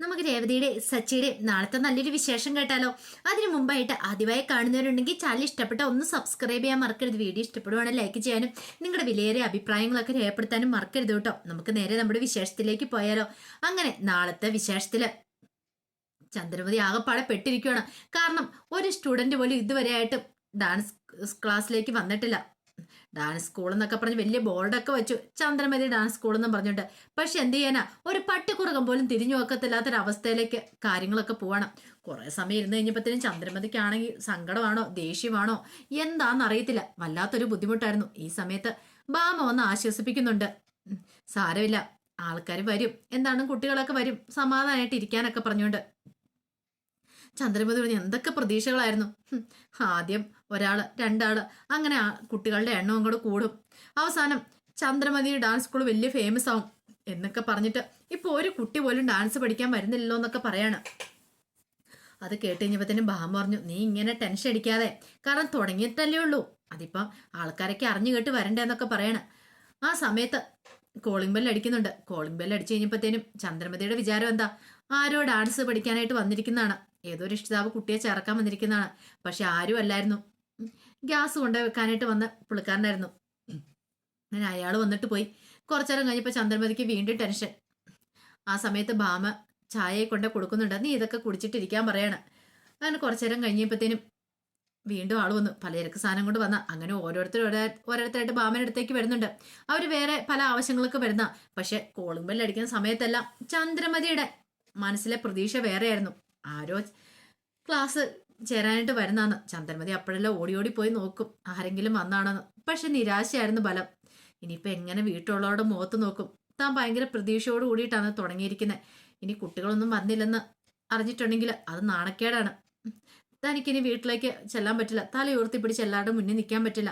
നമുക്ക് രേവതിയുടെ സച്ചിയുടെ നാളത്തെ നല്ലൊരു വിശേഷം കേട്ടാലോ? അതിനു മുമ്പായിട്ട് ആദ്യമായി കാണുന്നവരുണ്ടെങ്കിൽ ചാനൽ ഇഷ്ടപ്പെട്ട ഒന്ന് സബ്സ്ക്രൈബ് ചെയ്യാൻ മറക്കരുത്. വീഡിയോ ഇഷ്ടപ്പെടുവാണെങ്കിൽ ലൈക്ക് ചെയ്യാനും നിങ്ങളുടെ വിലയേറിയ അഭിപ്രായങ്ങളൊക്കെ രേഖപ്പെടുത്താനും മറക്കരുത് കേട്ടോ. നമുക്ക് നേരെ നമ്മുടെ വിശേഷത്തിലേക്ക് പോയാലോ? അങ്ങനെ നാളത്തെ വിശേഷത്തിൽ ചന്ദ്രമതി ആകെപ്പാടെ പെട്ടിരിക്കുകയാണ് കാരണം ഒരു സ്റ്റുഡന്റ് പോലും ഇതുവരെയായിട്ടും ഡാൻസ് ക്ലാസ്സിലേക്ക് വന്നിട്ടില്ല. ഡാൻസ് സ്കൂൾ എന്നൊക്കെ പറഞ്ഞ് വലിയ ബോർഡൊക്കെ വെച്ചു. ചന്ദ്രമതി ഡാൻസ് സ്കൂൾ എന്നും പറഞ്ഞിട്ട്. പക്ഷെ എന്ത് ചെയ്യാനാ? ഒരു പട്ടിക്കുറകം പോലും തിരിഞ്ഞു നോക്കത്തില്ലാത്തൊരവസ്ഥയിലേക്ക് കാര്യങ്ങളൊക്കെ പോവാണ്. കുറേ സമയം ഇരുന്ന് കഴിഞ്ഞപ്പോഴത്തേനും ചന്ദ്രമതിക്കാണെങ്കിൽ സങ്കടമാണോ? ദേഷ്യമാണോ? എന്താണെന്ന് അറിയത്തില്ല വല്ലാത്തൊരു ബുദ്ധിമുട്ടായിരുന്നു ഈ സമയത്ത്. ബാമ ഒന്ന് ആശ്വസിപ്പിക്കുന്നുണ്ട്. സാരമില്ല. ആൾക്കാർ വരും. എന്താണ് കുട്ടികളൊക്കെ വരും. സമാധാനമായിട്ട് ഇരിക്കാനൊക്കെ പറഞ്ഞുകൊണ്ട്. ചന്ദ്രമതി പറഞ്ഞു എന്തൊക്കെ പ്രതീക്ഷകളായിരുന്നു? ആദ്യം ഒരാൾ രണ്ടാൾ അങ്ങനെ കുട്ടികളുടെ എണ്ണവും കൂടെ കൂടും. അവസാനം ചന്ദ്രമതി ഡാൻസ് സ്കൂൾ വലിയ ഫേമസ് ആവും എന്നൊക്കെ പറഞ്ഞിട്ട് ഇപ്പൊ ഒരു കുട്ടി പോലും ഡാൻസ് പഠിക്കാൻ വരുന്നില്ലല്ലോ എന്നൊക്കെ പറയാണ്. അത് കേട്ട് കഴിഞ്ഞപ്പോഴത്തേനും ബാമ പറഞ്ഞു നീ ഇങ്ങനെ ടെൻഷൻ അടിക്കാതെ. കാരണം തുടങ്ങിയിട്ടല്ലേ ഉള്ളൂ. അതിപ്പം ആൾക്കാരൊക്കെ അറിഞ്ഞു കേട്ട് വരണ്ടെന്നൊക്കെ പറയണ. ആ സമയത്ത് കോളിംഗ് ബെല്ല് അടിക്കുന്നുണ്ട്. കോളിംഗ് ബെല്ല് അടിച്ചു കഴിഞ്ഞപ്പോഴത്തേനും ചന്ദ്രമതിയുടെ വിചാരം എന്താ? ആരോ ഡാൻസ് പഠിക്കാനായിട്ട് വന്നിരിക്കുന്നതാണ്. ഏതോ രക്ഷിതാവ് കുട്ടിയെ ചേർക്കാൻ വന്നിരിക്കുന്നതാണ്. പക്ഷെ ആരും അല്ലായിരുന്നു. ഗ്യാസ് കൊണ്ട് വെക്കാനായിട്ട് വന്ന പുള്ളിക്കാരനായിരുന്നു. അങ്ങനെ അയാൾ വന്നിട്ട് പോയി. കുറച്ചേരം കഴിഞ്ഞപ്പോൾ ചന്ദ്രമതിക്ക് വീണ്ടും ടെൻഷൻ. ആ സമയത്ത് ഭാമ ചായയെ കൊണ്ട് കൊടുക്കുന്നുണ്ട്. നീ ഇതൊക്കെ കുടിച്ചിട്ടിരിക്കാൻ പറയാണ്. അങ്ങനെ കുറച്ചേരം കഴിഞ്ഞപ്പോഴത്തേനും വീണ്ടും ആൾ വന്നു. പലചരക്ക് സാധനം കൊണ്ട് വന്ന. അങ്ങനെ ഓരോരുത്തർ ഓരോരുത്തരായിട്ട് ഭാമയുടെ അടുത്തേക്ക് വരുന്നുണ്ട്. അവർ വേറെ പല ആവശ്യങ്ങളൊക്കെ വരുന്ന. പക്ഷെ കോളിംഗ് അടിക്കുന്ന സമയത്തെല്ലാം ചന്ദ്രമതിയുടെ മനസ്സിലെ പ്രതീക്ഷ വേറെയായിരുന്നു. ആരോ ക്ലാസ് ചേരാനായിട്ട് വരുന്നതാണ്. ചന്ദ്രമതി അപ്പോഴെല്ലാം ഓടി ഓടി പോയി നോക്കും. ആരെങ്കിലും വന്നാണെന്ന്. പക്ഷെ നിരാശയായിരുന്നു ബലം. ഇനിയിപ്പോൾ എങ്ങനെ വീട്ടിലുള്ളവരുടെ മുഖത്ത് നോക്കും? താൻ ഭയങ്കര പ്രതീക്ഷയോട് കൂടിയിട്ടാണ് തുടങ്ങിയിരിക്കുന്നത് ഇനി കുട്ടികളൊന്നും വന്നില്ലെന്ന് അറിഞ്ഞിട്ടുണ്ടെങ്കിൽ അത് നാണക്കേടാണ്. തനിക്കിനി വീട്ടിലേക്ക് ചെല്ലാൻ പറ്റില്ല. തല ഉയർത്തി പിടിച്ച് എല്ലാവരുടെ മുന്നിൽ നിൽക്കാൻ പറ്റില്ല.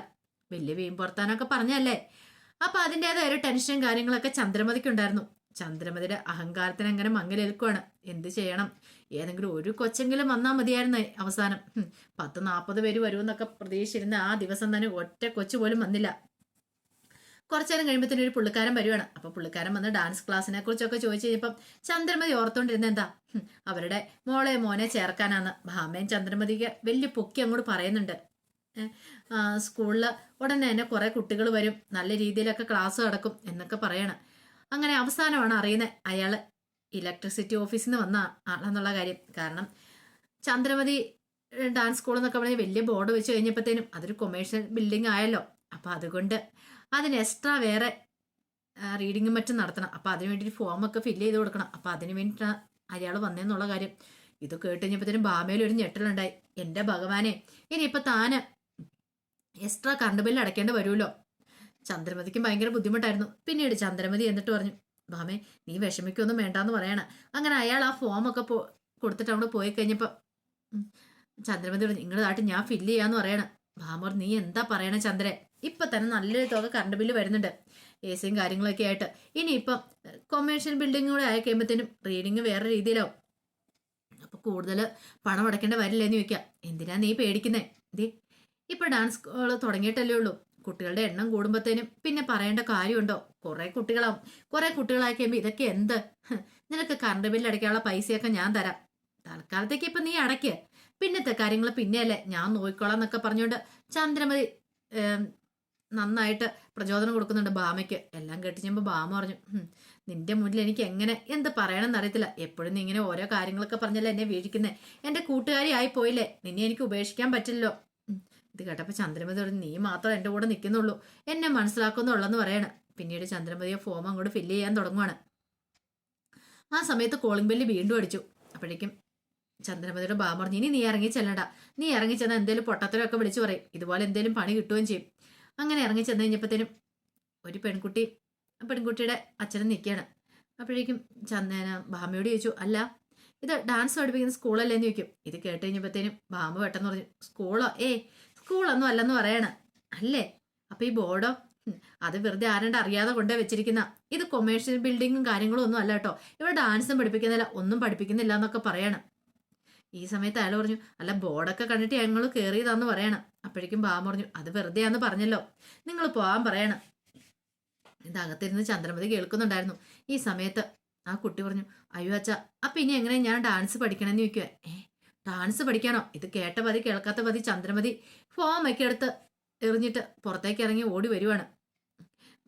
വലിയ വീമ്പുറത്താനൊക്കെ പറഞ്ഞല്ലേ? അപ്പൊ അതിന്റെതായ ഒരു ടെൻഷനും കാര്യങ്ങളൊക്കെ ചന്ദ്രമതിക്കുണ്ടായിരുന്നു. ചന്ദ്രമതിയുടെ അഹങ്കാരത്തിന് അങ്ങനെ മങ്ങലേൽക്കുവാണ്. എന്ത് ചെയ്യണം? ഏതെങ്കിലും ഒരു കൊച്ചെങ്കിലും വന്നാൽ മതിയായിരുന്നു അവസാനം. പത്ത് നാൽപ്പത് പേര് വരുമെന്നൊക്കെ പ്രതീക്ഷിച്ചിരുന്ന ആ ദിവസം തന്നെ ഒറ്റ കൊച്ചു പോലും വന്നില്ല. കുറച്ചു നേരം കഴിയുമ്പോഴത്തേനും ഒരു പുള്ളിക്കാരൻ വരുവാണ്. അപ്പൊ പുള്ളിക്കാരൻ വന്ന് ഡാൻസ് ക്ലാസ്സിനെ കുറിച്ചൊക്കെ ചോദിച്ചു കഴിഞ്ഞപ്പം ചന്ദ്രമതി ഓർത്തോണ്ടിരുന്ന എന്താ? അവരുടെ മോളെ മോനെ ചേർക്കാനാന്ന്. ഭാമയും ചന്ദ്രമതിക്ക് വലിയ പൊക്കി അങ്ങോട്ട് പറയുന്നുണ്ട്. സ്കൂളിൽ ഉടനെ തന്നെ കുറെ കുട്ടികൾ വരും. നല്ല രീതിയിലൊക്കെ ക്ലാസ് നടക്കും എന്നൊക്കെ പറയണം. അങ്ങനെ അവസാനമാണ് അറിയുന്നത് അയാൾ ഇലക്ട്രിസിറ്റി ഓഫീസിൽ നിന്ന് വന്ന ആളെന്നുള്ള കാര്യം. കാരണം ചന്ദ്രമതി ഡാൻസ് സ്കൂൾ എന്നൊക്കെ പറഞ്ഞ് വലിയ ബോർഡ് വെച്ച് കഴിഞ്ഞപ്പോഴത്തേനും അതൊരു കൊമേഴ്ഷ്യൽ ബിൽഡിംഗ് ആയല്ലോ. അപ്പം അതുകൊണ്ട് അതിന് എക്സ്ട്രാ വേറെ റീഡിങ്ങും മറ്റും നടത്തണം. അപ്പം അതിന് വേണ്ടിയിട്ട് ഫോമൊക്കെ ഫില്ല് ചെയ്ത് കൊടുക്കണം. അപ്പം അതിന് വേണ്ടിയിട്ടാണ് അയാൾ വന്നതെന്നുള്ള കാര്യം. ഇത് കേട്ട് കഴിഞ്ഞപ്പോഴത്തേനും ബാമയിൽ ഒരു ഞെട്ടലുണ്ടായി. എന്റെ ഭഗവാനെ ഇനിയിപ്പോൾ താന് എക്സ്ട്രാ കറണ്ട് ബില്ല് അടയ്ക്കേണ്ടി വരുമല്ലോ. ചന്ദ്രമതിക്കും ഭയങ്കര ബുദ്ധിമുട്ടായിരുന്നു. പിന്നീട് ചന്ദ്രമതി എന്നിട്ട് പറഞ്ഞു ഭാമേ നീ വിഷമിക്കൊന്നും വേണ്ടാന്ന് പറയണ. അങ്ങനെ അയാൾ ആ ഫോമൊക്കെ പോ കൊടുത്തിട്ട് അവിടെ പോയി കഴിഞ്ഞപ്പോൾ ചന്ദ്രമതി പറഞ്ഞു നിങ്ങളുടെ നാട്ടിൽ ഞാൻ ഫില്ല് ചെയ്യാന്ന് പറയണ. ഭാമോർ നീ എന്താ പറയണ ചന്ദ്രൻ ഇപ്പൊ തന്നെ നല്ലൊരു തുക കറണ്ട് ബില്ല് വരുന്നുണ്ട്. എ സിയും കാര്യങ്ങളൊക്കെ ആയിട്ട്. ഇനിയിപ്പം കൊമേഴ്ഷ്യൽ ബിൽഡിംഗ് കൂടെ ആയി കഴിയുമ്പോഴത്തേനും റീഡിങ് വേറെ രീതിയിലാവും. അപ്പൊ കൂടുതൽ പണം അടയ്ക്കേണ്ട വരില്ലെന്ന് ചോദിക്കാം എന്തിനാ നീ പേടിക്കുന്നേ? ദേ ഇപ്പൊ ഡാൻസ് തുടങ്ങിയിട്ടല്ലേ ഉള്ളൂ. കുട്ടികളുടെ എണ്ണം കൂടുമ്പോഴത്തേനും പിന്നെ പറയേണ്ട കാര്യമുണ്ടോ? കുറെ കുട്ടികളാവും. കുറെ കുട്ടികളായി കഴിയുമ്പോൾ ഇതൊക്കെ എന്ത്? നിനക്ക് കറണ്ട് ബില്ല് അടയ്ക്കാനുള്ള പൈസയൊക്കെ ഞാൻ തരാം. തൽക്കാലത്തേക്ക് ഇപ്പൊ നീ അടയ്ക്ക്. പിന്നത്തെ കാര്യങ്ങൾ പിന്നെയല്ലേ? ഞാൻ നോക്കിക്കോളാം എന്നൊക്കെ പറഞ്ഞുകൊണ്ട് ചന്ദ്രമതി നന്നായിട്ട് പ്രചോദനം കൊടുക്കുന്നുണ്ട് ബാമയ്ക്ക്. എല്ലാം കേട്ടിച്ചപ്പോൾ ബാമ പറഞ്ഞു നിന്റെ മുന്നിൽ എനിക്ക് എങ്ങനെ എന്ത് പറയണമെന്ന് അറിയത്തില്ല. എപ്പോഴും നീ ഇങ്ങനെ ഓരോ കാര്യങ്ങളൊക്കെ പറഞ്ഞല്ലേ എന്നെ വീഴിക്കുന്നേ? എന്റെ കൂട്ടുകാരി ആയി പോയില്ലേ നിന്നെ എനിക്ക് ഉപേക്ഷിക്കാൻ പറ്റില്ലല്ലോ. ഇത് കേട്ടപ്പോൾ ചന്ദ്രമതി പറഞ്ഞു നീ മാത്രം എന്റെ കൂടെ നിൽക്കുന്നുള്ളൂ എന്നെ മനസ്സിലാക്കുന്നുള്ളെന്ന് പറയാണ്. പിന്നീട് ചന്ദ്രമതിയെ ഫോം അങ്ങോട്ട് ഫില്ല് ചെയ്യാൻ തുടങ്ങുവാണ്. ആ സമയത്ത് കോളിംഗ് ബെല്ല് വീണ്ടും അടിച്ചു. അപ്പോഴേക്കും ചന്ദ്രമതിയുടെ ബാ പറഞ്ഞു ഇനി നീ ഇറങ്ങി ചെല്ലണ്ട. നീ ഇറങ്ങി ചെന്നാൽ എന്തേലും പൊട്ടത്തരമൊക്കെ വിളിച്ചു പറയും. ഇതുപോലെ എന്തേലും പണി കിട്ടുകയും ചെയ്യും. അങ്ങനെ ഇറങ്ങി ചെന്ന് കഴിഞ്ഞപ്പോഴത്തേനും ഒരു പെൺകുട്ടി പെൺകുട്ടിയുടെ അച്ഛനും നിൽക്കുകയാണ്. അപ്പോഴേക്കും ചന്ദന ഭാമയോട് ചോദിച്ചു അല്ല ഇത് ഡാൻസ് പഠിപ്പിക്കുന്ന സ്കൂളല്ലേ എന്ന് ചോദിക്കും. ഇത് കേട്ട് കഴിഞ്ഞപ്പോഴത്തേനും ഭാമ പെട്ടെന്ന് പറഞ്ഞു സ്കൂളോ ഏ സ്കൂളൊന്നും അല്ലെന്ന് പറയണ. അല്ലേ? അപ്പൊ ഈ ബോർഡോ? അത് വെറുതെ ആരണ്ട് അറിയാതെ കൊണ്ടേ വെച്ചിരിക്കുന്ന. ഇത് കൊമേഴ്ഷ്യൽ ബിൽഡിങ്ങും കാര്യങ്ങളും ഒന്നും അല്ല കേട്ടോ. ഇവിടെ ഡാൻസും പഠിപ്പിക്കുന്നില്ല ഒന്നും പഠിപ്പിക്കുന്നില്ല എന്നൊക്കെ പറയണം. ഈ സമയത്ത് അയാൾ പറഞ്ഞു അല്ല ബോർഡൊക്കെ കണ്ടിട്ട് ഞങ്ങൾ കയറിയതാന്ന് പറയണം. അപ്പോഴേക്കും ബാമ പറഞ്ഞു അത് വെറുതെയാന്ന് പറഞ്ഞല്ലോ. നിങ്ങൾ പോവാൻ പറയണം. ഇതകത്തിരുന്ന് ചന്ദ്രമതി കേൾക്കുന്നുണ്ടായിരുന്നു. ഈ സമയത്ത് ആ കുട്ടി പറഞ്ഞു അയ്യോ അച്ഛ അപ്പൊ ഇനി എങ്ങനെ ഞാൻ ഡാൻസ് പഠിക്കണമെന്ന് ചോദിക്കുക ഏ ഡാൻസ് പഠിക്കാനോ? ഇത് കേട്ട പതി കേൾക്കാത്ത പതി ചന്ദ്രമതി ഫോം ഒക്കെ എടുത്ത് എറിഞ്ഞിട്ട് പുറത്തേക്ക് ഇറങ്ങി ഓടി വരുവാണ്.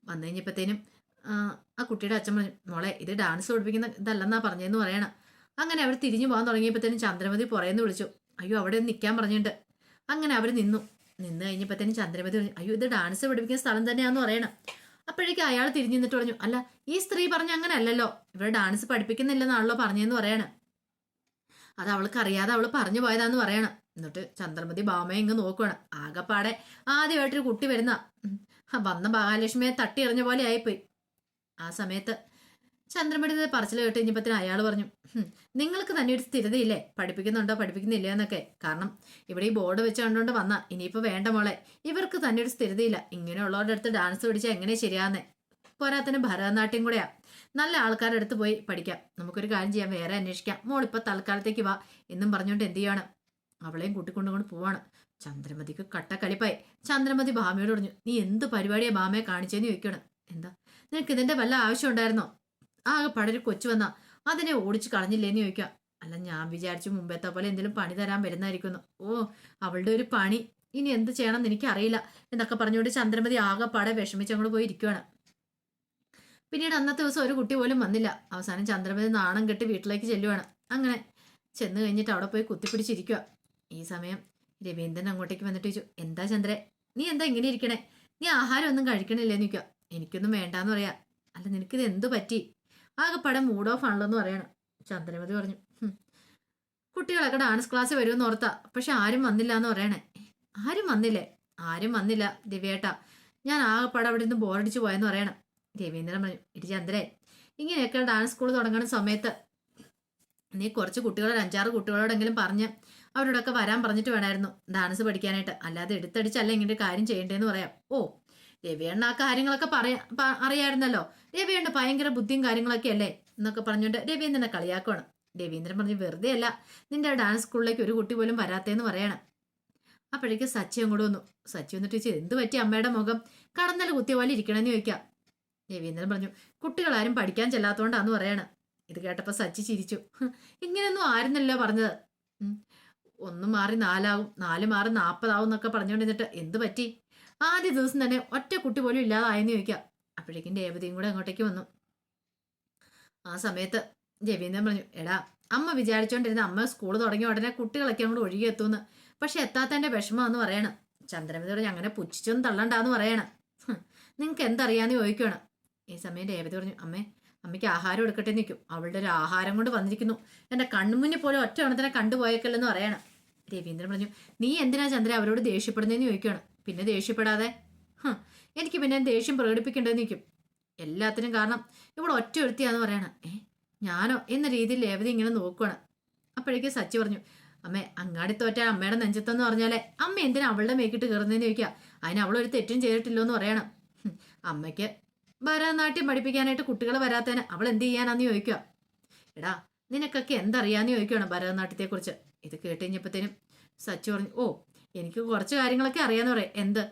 വന്നു കഴിഞ്ഞപ്പോഴത്തേനും ആ കുട്ടിയുടെ അച്ഛൻ പറഞ്ഞു മോളെ ഇത് ഡാൻസ് പഠിപ്പിക്കുന്ന ഇതല്ലെന്നാ പറഞ്ഞതെന്ന് പറയണം. അങ്ങനെ അവർ തിരിഞ്ഞു പോകാൻ തുടങ്ങിയപ്പോഴത്തേനും ചന്ദ്രമതി പുറയെന്ന് വിളിച്ചു. അയ്യോ അവിടെ നിൽക്കാൻ പറഞ്ഞിട്ടുണ്ട്. അങ്ങനെ അവർ നിന്നു. നിന്ന് കഴിഞ്ഞപ്പോഴത്തേനും ചന്ദ്രമതി പറഞ്ഞു അയ്യോ ഇത് ഡാൻസ് പഠിപ്പിക്കുന്ന സ്ഥലം തന്നെയാന്ന് പറയണം. അപ്പോഴേക്കും അയാൾ തിരിഞ്ഞു നിന്നിട്ട് പറഞ്ഞു അല്ല ഈ സ്ത്രീ പറഞ്ഞ അങ്ങനെ അല്ലല്ലോ ഇവിടെ ഡാൻസ് പഠിപ്പിക്കുന്നില്ലെന്നാണല്ലോ പറഞ്ഞതെന്ന് പറയണം. അത് അവൾക്ക് അറിയാതെ അവൾ പറഞ്ഞു പോയതാന്ന് പറയണം. എന്നിട്ട് ചന്ദ്രമതി ബാമയെ ഇങ്ങ് നോക്കുവാണ്. ആകെപ്പാടെ ആദ്യമായിട്ടൊരു കുട്ടി വരുന്ന. വന്ന മഹാലക്ഷ്മിയെ തട്ടി എറിഞ്ഞ പോലെ ആയിപ്പോയി. ആ സമയത്ത് ചന്ദ്രമതി പറച്ചിൽ കേട്ട് കഴിഞ്ഞപ്പത്തിന് അയാൾ പറഞ്ഞു നിങ്ങൾക്ക് തന്നെ ഒരു സ്ഥിരതയില്ലേ? പഠിപ്പിക്കുന്നുണ്ടോ? പഠിപ്പിക്കുന്നില്ല? എന്നൊക്കെ. കാരണം ഇവിടെ ഈ ബോർഡ് വെച്ച് കണ്ടുകൊണ്ട് വന്ന. ഇനിയിപ്പോൾ വേണ്ട മോളെ. ഇവർക്ക് തന്നെ ഒരു സ്ഥിരതയില്ല. ഇങ്ങനെയുള്ളവരുടെ അടുത്ത് ഡാൻസ് പഠിച്ചാൽ എങ്ങനെ ശരിയാന്നേ പോരാത്തിന് ഭരതനാട്യം കൂടെയാ. നല്ല ആൾക്കാരുടെ അടുത്ത് പോയി പഠിക്കാം. നമുക്കൊരു കാര്യം ചെയ്യാം വേറെ അന്വേഷിക്കാം. മോൾ മോളിപ്പോ തൽക്കാലത്തേക്ക് വാ എന്നും പറഞ്ഞുകൊണ്ട് എന്ത് ചെയ്യാണ്? അവളെയും കൂട്ടിക്കൊണ്ടുകൊണ്ട് പോവാണ്. ചന്ദ്രമതിക്ക് കട്ടക്കളിപ്പായി. ചന്ദ്രമതി ഭാമയോട് പറഞ്ഞു നീ എന്ത് പരിപാടിയാ ഭാമയെ കാണിച്ചെന്ന് ചോദിക്കണം? എന്താ? നിനക്ക് ഇതിന്റെ വല്ല ആവശ്യം ഉണ്ടായിരുന്നോ? ആകെ പടരി കൊച്ചു വന്നാ. അതിനെ ഓടിച്ച് കളഞ്ഞില്ലേന്ന് ചോദിക്കാം. അല്ല ഞാൻ വിചാരിച്ചു മുമ്പത്തെ പോലെ എന്തെങ്കിലും പണി തരാൻ വരുന്നതായിരിക്കുന്നു ഓ അവളുടെ ഒരു പണി. ഇനി എന്ത് ചെയ്യണം എന്ന് എനിക്കറിയില്ല. എന്നൊക്കെ പറഞ്ഞുകൊണ്ട് ചന്ദ്രമതി ആകെപ്പാടെ വിഷമിച്ച് അങ്ങോട്ട് പോയി ഇരിക്കുവാണ്. പിന്നീട് അന്നത്തെ ദിവസം ഒരു കുട്ടി പോലും വന്നില്ല. അവസാനം ചന്ദ്രമതി നാണം കെട്ടി വീട്ടിലേക്ക് ചെല്ലുവാണ്. അങ്ങനെ ചെന്ന് കഴിഞ്ഞിട്ട് അവിടെ പോയി കുത്തിപ്പിടിച്ചിരിക്കുക ഈ സമയം രവീന്ദ്രൻ അങ്ങോട്ടേക്ക് വന്നിട്ട് ചോദിച്ചു എന്താ ചന്ദ്രേ നീ എന്താ ഇങ്ങനെ ഇരിക്കണേ? നീ ആഹാരം ഒന്നും കഴിക്കണില്ലേ നിൽക്കുക എനിക്കൊന്നും വേണ്ടാന്ന് പറയാ. അല്ല നിനക്കിത് എന്തു പറ്റി? ആകെ പടം മൂഡ് ഓഫ് ആണല്ലോ എന്ന് പറയണം. ചന്ദ്രമതി പറഞ്ഞു "ഹും. കുട്ടികളൊക്കെ ഡാൻസ് ക്ലാസ് വരുമെന്ന് ഓർത്താ. പക്ഷെ ആരും വന്നില്ല എന്ന് പറയണേ. ആരും വന്നില്ലേ? ആരും വന്നില്ല ദിവ്യേട്ട. ഞാൻ ആകെപ്പാടെ അവിടെ നിന്ന് ബോറടിച്ച് പോയെന്ന് പറയണം. രവീന്ദ്രൻ ചന്ദ്രേ ഇങ്ങനെയൊക്കെ ഡാൻസ് സ്കൂൾ തുടങ്ങുന്ന സമയത്ത് നീ കുറച്ച് കുട്ടികളോട് അഞ്ചാറ് കുട്ടികളോടെങ്കിലും പറഞ്ഞ് അവരോടൊക്കെ വരാൻ പറഞ്ഞിട്ട് വേണമായിരുന്നു ഡാൻസ് പഠിക്കാനായിട്ട്. അല്ലാതെ എടുത്തടിച്ചല്ല ഇങ്ങനെ കാര്യം ചെയ്യേണ്ടതെന്ന് പറയാം. ഓ രവിയണ്ണ ആ കാര്യങ്ങളൊക്കെ പറയാ അറിയായിരുന്നല്ലോ. രവിയണ്ണ ഭയങ്കര ബുദ്ധിയും കാര്യങ്ങളൊക്കെ അല്ലേ എന്നൊക്കെ പറഞ്ഞുകൊണ്ട് രവീന്ദ്രനെ കളിയാക്കുവാണ്. രവീന്ദ്രൻ പറഞ്ഞു വെറുതെ അല്ല നിന്റെ ഡാൻസ് സ്കൂളിലേക്ക് ഒരു കുട്ടി പോലും വരാത്തേന്ന് പറയണം. അപ്പോഴേക്ക് സച്ചി അങ്ങോട്ട് വന്നു. സച്ചി വന്നിട്ട് ചോദിച്ചു എന്ത് പറ്റി അമ്മയുടെ മുഖം? കടന്നൽ കുത്തിയ പോലെ ഇരിക്കണമെന്ന് ചോദിക്കാം. രവീന്ദ്രൻ പറഞ്ഞു കുട്ടികളാരും പഠിക്കാൻ ചെല്ലാത്തോണ്ടാന്ന് പറയണ. ഇത് കേട്ടപ്പോ സച്ചി ചിരിച്ചു. "ഹ്, ഇങ്ങനെയൊന്നും ആയിരുന്നല്ലോ പറഞ്ഞത്. ഒന്ന് മാറി നാലാവും നാല് മാറി നാൽപ്പതാവും എന്നൊക്കെ പറഞ്ഞുകൊണ്ടിരുന്നിട്ട് എന്ത് പറ്റി? ആദ്യ ദിവസം തന്നെ ഒറ്റ കുട്ടി പോലും ഇല്ലാതായെന്ന് ചോദിക്കാം. അപ്പോഴേക്കും രേവതിയും കൂടെ അങ്ങോട്ടേക്ക് വന്നു. ആ സമയത്ത് രവീന്ദ്രൻ പറഞ്ഞു എടാ അമ്മ വിചാരിച്ചോണ്ടിരുന്ന അമ്മ സ്കൂൾ തുടങ്ങിയ ഉടനെ കുട്ടികളൊക്കെ അങ്ങോട്ട് ഒഴുകി എത്തുമെന്ന്. പക്ഷെ എത്താത്തതിന്റെ വിഷമമെന്ന് പറയണം. ചന്ദ്രമതി പറഞ്ഞു അങ്ങനെ പുച്ഛിച്ചൊന്നും തള്ളണ്ടാന്ന് പറയണം. നിങ്ങൾക്ക് എന്തറിയാന്ന് ചോദിക്കുകയാണ് ഈ സമയം രേവതി പറഞ്ഞു അമ്മേ അമ്മയ്ക്ക് ആഹാരം എടുക്കട്ടെ നിൽക്കും. അവളുടെ ഒരു ആഹാരം കൊണ്ട് വന്നിരിക്കുന്നു. എന്റെ കണ്ണുമുന്നിൽ പോലും ഒറ്റ ഓണത്തിനെ കണ്ടുപോയേക്കല്ലെന്ന് പറയണം. രവീന്ദ്രൻ പറഞ്ഞു നീ എന്തിനാ ചന്ദ്ര അവരോട് ദേഷ്യപ്പെടുന്നതെന്ന് ചോദിക്കുകയാണ്? പിന്നെ ദേഷ്യപ്പെടാതെ? എനിക്ക് പിന്നെ ദേഷ്യം പ്രകടിപ്പിക്കേണ്ടത് നിൽക്കും. എല്ലാത്തിനും കാരണം ഇവിടെ ഒറ്റ ഒരുത്തിയാന്ന് പറയണം. ഏ ഞാനോ? എന്ന രീതിയിൽ രേവതി ഇങ്ങനെ നോക്കുകയാണ് അപ്പോഴേക്ക് സച്ചി പറഞ്ഞു അമ്മേ അങ്ങാടി തോറ്റ അമ്മയുടെ നെഞ്ചത്തെന്ന് പറഞ്ഞാലേ അമ്മ എന്തിനാ അവളുടെ മേക്കിട്ട് കയറുന്നതെന്ന് ചോദിക്കുക? അതിന് അവളൊരു തെറ്റും ചെയ്തിട്ടില്ലോ എന്ന് പറയണം അമ്മയ്ക്ക് ഭരതനാട്യം പഠിപ്പിക്കാനായിട്ട് കുട്ടികൾ വരാത്തതിന് അവൾ എന്ത് ചെയ്യാനാന്ന് ചോദിക്കുക എടാ നിനക്കൊക്കെ എന്തറിയാന്ന് ചോദിക്കുകയാണ് ഭരതനാട്യത്തെക്കുറിച്ച്. ഇത് കേട്ടുകഴിഞ്ഞപ്പോഴത്തേനും സച്ചു പറഞ്ഞു ഓ എനിക്ക് കുറച്ച് കാര്യങ്ങളൊക്കെ അറിയാന്ന് പറയാം. എന്ത്?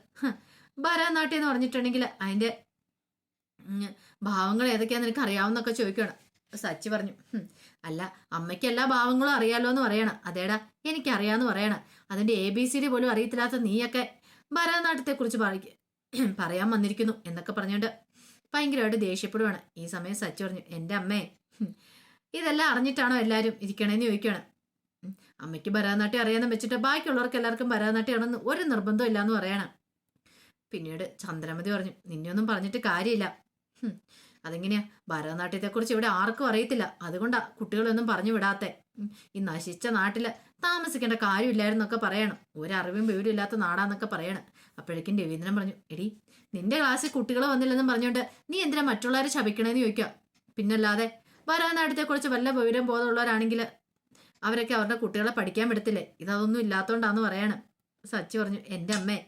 ഭരതനാട്യം എന്ന് പറഞ്ഞിട്ടുണ്ടെങ്കിൽ അതിന്റെ ഉം, ഭാവങ്ങൾ ഏതൊക്കെയാന്ന് നിനക്ക് അറിയാവുന്നൊക്കെ ചോദിക്കുകയാണ് സച്ചി പറഞ്ഞു അല്ല അമ്മയ്ക്ക് എല്ലാ ഭാവങ്ങളും അറിയാലോ എന്ന് പറയണം. അതേടാ എനിക്കറിയാന്ന് പറയണം. അതിന്റെ എ ബി സി ഡി പോലും അറിയത്തില്ലാത്ത നീയൊക്കെ ഭരതനാട്യത്തെക്കുറിച്ച് കുറിച്ച് പറയാൻ വന്നിരിക്കുന്നു എന്നൊക്കെ പറഞ്ഞുകൊണ്ട് ഭയങ്കരമായിട്ട് ദേഷ്യപ്പെടുവാണ്. ഈ സമയം സച്ചി പറഞ്ഞു എന്റെ അമ്മേ ഇതെല്ലാം അറിഞ്ഞിട്ടാണോ എല്ലാവരും ഇരിക്കണേന്ന് ചോദിക്കുകയാണ് അമ്മയ്ക്ക് ഭരതനാട്യം അറിയാന്ന് വെച്ചിട്ട് ബാക്കിയുള്ളവർക്ക് എല്ലാവർക്കും ഭരതനാട്യമാണെന്ന് ഒരു നിർബന്ധം ഇല്ലാന്ന് പറയണം. പിന്നീട് ചന്ദ്രമതി പറഞ്ഞു നിന്നെയൊന്നും പറഞ്ഞിട്ട് കാര്യമില്ല. അതെങ്ങനെയാ? ഭരതനാട്യത്തെക്കുറിച്ച് ഇവിടെ ആർക്കും അറിയത്തില്ല. അതുകൊണ്ടാ കുട്ടികളൊന്നും പറഞ്ഞു വിടാത്തെ. ഈ നശിച്ച നാട്ടിൽ താമസിക്കേണ്ട കാര്യമില്ലായിരുന്നൊക്കെ പറയണം. ഒരറിവും വിവരമില്ലാത്ത നാടാന്നൊക്കെ പറയണം. അപ്പോഴേക്കും രവീന്ദ്രൻ പറഞ്ഞു എടി നിന്റെ ക്ലാസ്സിൽ കുട്ടികൾ വന്നില്ലെന്നും പറഞ്ഞുകൊണ്ട് നീ എന്തിനാ മറ്റുള്ളവരെ ശപിക്കണേന്ന് ചോദിക്കുക? പിന്നല്ലാതെ ഭരതനാട്യത്തെക്കുറിച്ച് വല്ല വിവരം ബോധമുള്ളവരാണെങ്കിൽ അവരൊക്കെ അവരുടെ കുട്ടികളെ പഠിക്കാൻ വിടത്തില്ലേ? ഇതൊന്നും ഇല്ലാത്തോണ്ടാന്ന് പറയാണ്. സച്ചി പറഞ്ഞു എന്റെ അമ്മേ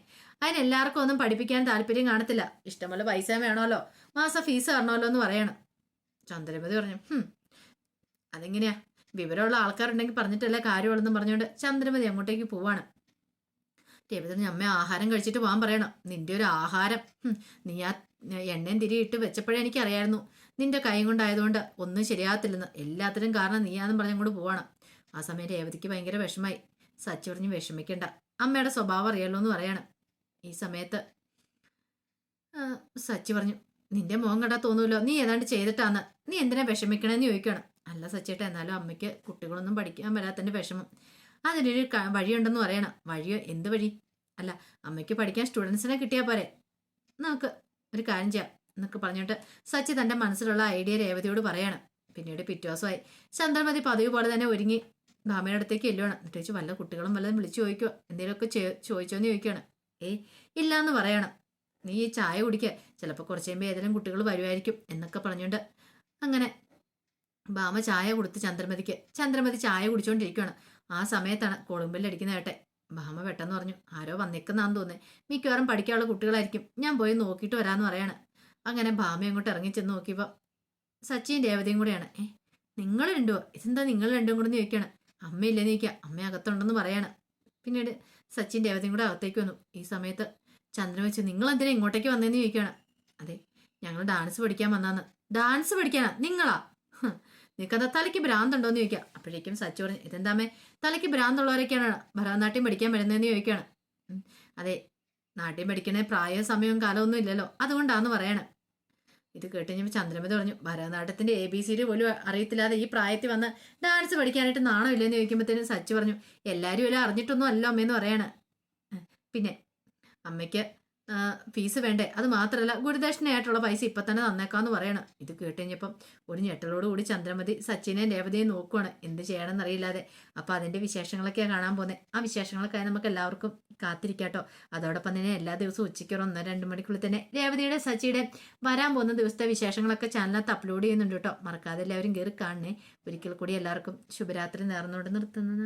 അതിന് എല്ലാവർക്കും ഒന്നും പഠിപ്പിക്കാൻ താല്പര്യം കാണത്തില്ല. ഇഷ്ടംപോലെ പൈസ വേണമല്ലോ മാസം ഫീസ് തരണമല്ലോ എന്ന് പറയണം. ചന്ദ്രമതി പറഞ്ഞു അതെങ്ങനെയാ? വിവരമുള്ള ആൾക്കാരുണ്ടെങ്കിൽ പറഞ്ഞിട്ടല്ലേ കാര്യമുള്ളെന്ന് പറഞ്ഞുകൊണ്ട് ചന്ദ്രമതി അങ്ങോട്ടേക്ക് പോവാണ്. രവിതന് അമ്മ ആഹാരം കഴിച്ചിട്ട് പോകാൻ പറയണം. നിന്റെ ഒരു ആഹാരം. നീ ആ എണ്ണയും തിരിയിട്ട് വെച്ചപ്പോഴേ എനിക്കറിയായിരുന്നു. നിന്റെ കൈ കൊണ്ടായതുകൊണ്ട് ഒന്നും ശരിയാകത്തില്ലെന്ന്. എല്ലാത്തിനും കാരണം നീയാന്നും കൊണ്ട് പോവാണ്. ആ സമയം രേവതിക്ക് ഭയങ്കര വിഷമായി സച്ചി പറഞ്ഞ് വിഷമിക്കണ്ട. അമ്മയുടെ സ്വഭാവം അറിയല്ലോ എന്ന് പറയാണ്. ഈ സമയത്ത് സച്ചു പറഞ്ഞു നിന്റെ മോൻ കണ്ടാ തോന്നൂല്ലോ നീ ഏതാണ്ട് ചെയ്തിട്ടാന്ന്. നീ എന്തിനാ വിഷമിക്കണമെന്ന് ചോദിക്കുകയാണ് അല്ല സച്ചേട്ട എന്നാലും അമ്മയ്ക്ക് കുട്ടികളൊന്നും പഠിക്കാൻ വരാത്തതിന്റെ വിഷമം. അതിനൊരു വഴിയുണ്ടെന്ന് പറയണം. വഴിയോ? എന്ത് വഴി? അല്ല അമ്മയ്ക്ക് പഠിക്കാൻ സ്റ്റുഡൻസിനെ കിട്ടിയാൽ പോരെ. നമുക്ക് ഒരു കാര്യം ചെയ്യാം എന്നൊക്കെ പറഞ്ഞിട്ട് സച്ചി തന്റെ മനസ്സിലുള്ള ഐഡിയ രേവതിയോട് പറയണം. പിന്നീട് പിറ്റേസമായി ചന്ദ്രമതി പതിവ് പോലെ തന്നെ ഒരുങ്ങി ഭാമയുടെ അടുത്തേക്ക് എല്ലുവാണ് എന്നിട്ട് ചോദിച്ചു വല്ല കുട്ടികളും വല്ലതും വിളിച്ചു ചോദിക്കുക എന്തെങ്കിലുമൊക്കെ ചോദിച്ചോന്ന് ചോദിക്കുകയാണ് ഏയ് ഇല്ലാന്ന് പറയണം. നീ ഈ ചായ കുടിക്കുക ചിലപ്പോൾ കുറച്ച് കഴിയുമ്പോൾ ഏതെങ്കിലും കുട്ടികൾ വരുമായിരിക്കും എന്നൊക്കെ പറഞ്ഞുകൊണ്ട് അങ്ങനെ ഭാമ ചായ കൊടുത്ത് ചന്ദ്രമതിക്ക്. ചന്ദ്രമതി ചായ കുടിച്ചുകൊണ്ടിരിക്കുകയാണ് ആ സമയത്താണ് കൊടുമ്പിൽ അടിക്കുന്ന കേട്ടെ ഭാമ പെട്ടെന്ന് പറഞ്ഞു ആരോ വന്നേക്കുന്നാന്ന് തോന്നേ മിക്കവാറും പഠിക്കാനുള്ള കുട്ടികളായിരിക്കും. ഞാൻ പോയി നോക്കിയിട്ട് വരാമെന്ന് പറയാണ്. അങ്ങനെ ഭാമ അങ്ങോട്ട് ഇറങ്ങി ചെന്ന് നോക്കിയപ്പോൾ സച്ചിയും രേവതിയും കൂടെയാണ്. ഏ നിങ്ങൾ രണ്ടുവോ? ഇതെന്താ നിങ്ങൾ രണ്ടും കൂടെ ചോദിക്കുകയാണ് അമ്മയില്ലെന്ന് ചോദിക്കുക അമ്മ അകത്തുണ്ടെന്ന് പറയാണ്. പിന്നീട് സച്ചിൻ രേവതിയും കൂടെ അകത്തേക്ക് വന്നു. ഈ സമയത്ത് ചന്ദ്രൻ വെച്ച് നിങ്ങൾ എന്തിനാ ഇങ്ങോട്ടേക്ക് വന്നതെന്ന് ചോദിക്കുകയാണ്? അതെ ഞങ്ങൾ ഡാൻസ് പഠിക്കാൻ വന്നാന്ന് ഡാൻസ് പഠിക്കാനാ? നിങ്ങളാ? നിനക്കതാ തലയ്ക്ക് ഭ്രാന്തുണ്ടോന്ന് ചോദിക്കുക അപ്പോഴേക്കും സച്ചു പറഞ്ഞു ഇതെന്താമേ തലയ്ക്ക് ഭ്രാന്തുള്ളവരൊക്കെയാണ് ഭരതനാട്യം പഠിക്കാൻ വരുന്നതെന്ന് ചോദിക്കുകയാണ് അതെ നാട്യം പഠിക്കണേ പ്രായവും സമയവും കാലമൊന്നും ഇല്ലല്ലോ അതുകൊണ്ടാന്ന് പറയണേ. ഇത് കേട്ട് കഴിഞ്ഞപ്പോൾ ചന്ദ്രമതി പറഞ്ഞു ഭരതനാട്യത്തിന്റെ എ ബി സിയിൽ പോലും അറിയത്തില്ലാതെ ഈ പ്രായത്തിൽ വന്ന് ഡാൻസ് പഠിക്കാനായിട്ട് നാണോ ഇല്ലെന്ന് ചോദിക്കുമ്പോഴത്തേനും സച്ചു പറഞ്ഞു എല്ലാവരും എല്ലാം അറിഞ്ഞിട്ടൊന്നും അല്ല അമ്മയെന്ന് പറയാണ്. പിന്നെ അമ്മയ്ക്ക് ഫീസ് വേണ്ടേ? അത് മാത്രമല്ല ഗുരുദക്ഷിണയായിട്ടുള്ള പൈസ ഇപ്പൊ തന്നെ തന്നേക്കാന്ന് പറയണം. ഇത് കേട്ടുകഴിഞ്ഞപ്പം ഒരു ഞെട്ടലോട് കൂടി ചന്ദ്രമതി സച്ചിനെയും രേവതിയെയും നോക്കുവാണ്. എന്ത് ചെയ്യണമെന്ന് അറിയില്ലാതെ അപ്പൊ അതിന്റെ വിശേഷങ്ങളൊക്കെയാണ് കാണാൻ പോകുന്നത് ആ വിശേഷങ്ങളൊക്കെ നമുക്ക് എല്ലാവർക്കും കാത്തിരിക്കാട്ടോ. അതോടൊപ്പം തന്നെ എല്ലാ ദിവസവും ഉച്ചയ്ക്ക് ഒരു ഒന്നര രണ്ട് മണിക്കുള്ളിൽ തന്നെ രേവതിയുടെ സച്ചിയുടെ വരാൻ പോകുന്ന ദിവസത്തെ വിശേഷങ്ങളൊക്കെ ചാനലിനകത്ത് അപ്ലോഡ് ചെയ്യുന്നുണ്ട് കേട്ടോ. മറക്കാതെ എല്ലാവരും കയറി കാണണേ. ഒരിക്കൽ കൂടി എല്ലാവർക്കും ശുഭരാത്രി നേർന്നുകൊണ്ട് നിർത്തുന്നത്